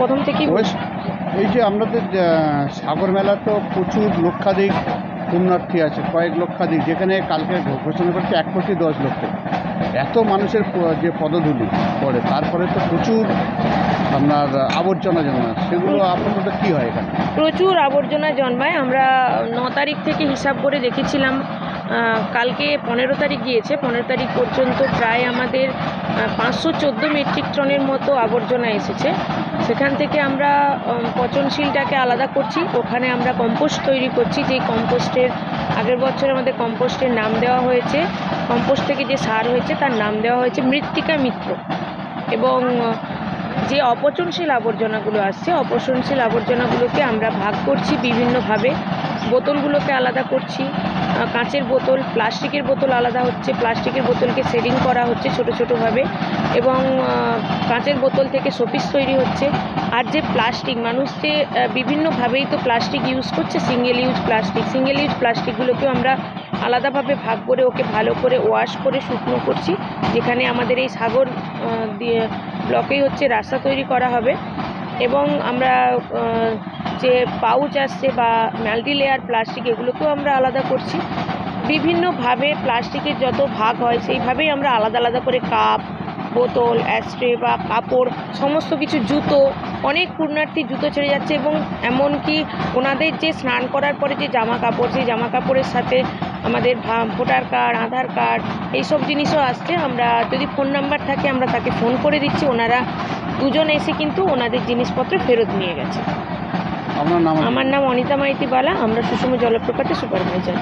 প্রথম থেকেই। এই যে আমাদের সাগর মেলা তো প্রচুর লক্ষাধিক পুণ্যার্থী আছে কয়েক লক্ষাধিক যেখানে কালকে ঘোষণা করছে এক কোটি দশ লক্ষ। এত মানুষের যে পদধূলি পড়ে তারপরে তো প্রচুর আপনার আবর্জনা জমা সেগুলো আপনাদের কী হয় এখানে? প্রচুর আবর্জনা জন্মায় আমরা ন তারিখ থেকে হিসাব করে দেখেছিলাম। কালকে পনেরো তারিখ গিয়েছে। পনেরো তারিখ পর্যন্ত প্রায় আমাদের পাঁচশো চোদ্দ মেট্রিক টনের মতো আবর্জনা এসেছে। সেখান থেকে আমরা পচনশীলটাকে আলাদা করছি। ওখানে আমরা কম্পোস্ট তৈরি করছি। যে কম্পোস্টের, আগের বছর আমাদের কম্পোস্টের নাম দেওয়া হয়েছে। কম্পোস্ট থেকে যে সার হয়েছে, তার নাম দেওয়া হয়েছে মৃত্তিকা মিত্র। এবং, যে অপচনশীল আবর্জনাগুলো আসছে, অপচনশীল আবর্জনাগুলোকে আমরা ভাগ করছি বিভিন্নভাবে। বোতলগুলোকে আলাদা করছি। কাঁচের বোতল, প্লাস্টিকের বোতল আলাদা হচ্ছে। প্লাস্টিকের বোতলকে শেডিং করা হচ্ছে ছোট ছোটোভাবে এবং কাঁচের বোতল থেকে শোপিস তৈরি হচ্ছে। আর যে প্লাস্টিক, মানুষ যে বিভিন্নভাবেই তো প্লাস্টিক ইউজ করছে single use plastic. Single use প্লাস্টিকগুলোকেও আমরা আলাদাভাবে ভাগ করে ওকে ভালো করে ওয়াশ করে শুকনো করছি। যেখানে আমাদের এই সাগর দিয়ে ব্লকেই হচ্ছে রাস্তা তৈরি করা হবে। এবং আমরা যে পাউচ আসছে বা মাল্টি লেয়ার প্লাস্টিক এগুলোকেও আমরা আলাদা করছি। বিভিন্নভাবে প্লাস্টিকের যত ভাগ হয়, সেইভাবেই আমরা আলাদা আলাদা করে কাপ বোতল অ্যাস্ট্রে বা কাপড়, সমস্ত কিছু জুতো, অনেক পূর্ণার্থী জুতো ছেড়ে যাচ্ছে এবং এমনকি ওনাদের যে স্নান করার পরে যে জামা কাপড়, সেই জামা কাপড়ের সাথে আমাদের ভোটার কার্ড, আধার কার্ড, এইসব জিনিসও আসছে। আমরা যদি ফোন নাম্বার থাকে, আমরা তাকে ফোন করে দিচ্ছি। ওনারা দুজন এসে কিন্তু ওনাদের জিনিসপত্র ফেরত নিয়ে গেছে। আমার নাম অনিতা মাইতি বালা আমরা সুষম জলপ্রপাতের সুপারভাইজার।